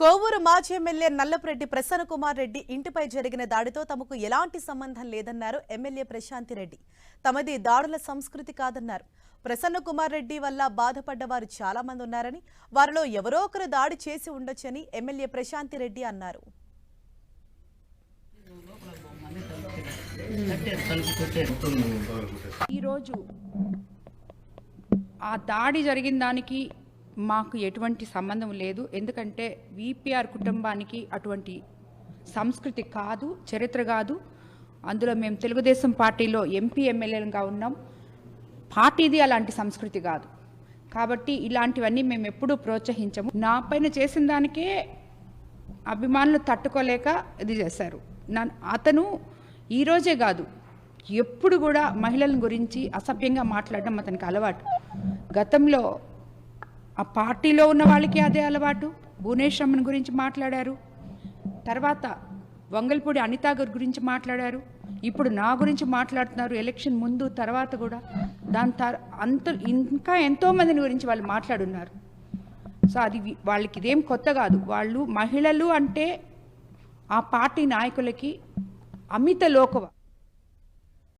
కోవూరు మాజీ ఎమ్మెల్యే నల్లపురెడ్డి ప్రసన్న కుమార్ రెడ్డి ఇంటిపై జరిగిన దాడితో తమకు ఎలాంటి సంబంధం లేదన్నారు ఎమ్మెల్యే ప్రశాంతి రెడ్డి. తమది దాడుల సంస్కృతి కాదన్నారు. ప్రసన్న కుమార్ రెడ్డి వల్ల బాధపడ్డ వారు చాలా మంది ఉన్నారని వారిలో ఎవరో ఒకరు దాడి చేసి ఉండొచ్చని ఎమ్మెల్యే ప్రశాంతి రెడ్డి అన్నారు. ఈరోజు ఆ దాడి జరిగిన దానికి మాకు ఎటువంటి సంబంధం లేదు. ఎందుకంటే విపిఆర్ కుటుంబానికి అటువంటి సంస్కృతి కాదు చరిత్ర కాదు. అందులో మేము తెలుగుదేశం పార్టీలో ఎంపీ ఎమ్మెల్యేలుగా ఉన్నాం. పార్టీది అలాంటి సంస్కృతి కాదు. కాబట్టి ఇలాంటివన్నీ మేము ఎప్పుడూ ప్రోత్సహించము. నా పైన చేసిన దానికే అభిమానులు తట్టుకోలేక ఇది చేశారు. నా- అతను ఈరోజే కాదు ఎప్పుడు కూడా మహిళల గురించి అసభ్యంగా మాట్లాడడం అతనికి అలవాటు. గతంలో ఆ పార్టీలో ఉన్న వాళ్ళకి అదే అలవాటు. భువనేశ్వరమ్మన్ గురించి మాట్లాడారు. తర్వాత వంగల్పూడి అనిత గారి గురించి మాట్లాడారు. ఇప్పుడు నా గురించి మాట్లాడుతున్నారు ఎలక్షన్ ముందు తర్వాత కూడా. దాని తర్ అంత ఇంకా ఎంతో మందిని గురించి వాళ్ళు మాట్లాడున్నారు. సో అది వాళ్ళకి ఇదేం కొత్త కాదు. వాళ్ళు మహిళలు అంటే ఆ పార్టీ నాయకులకి అమిత లోకవ.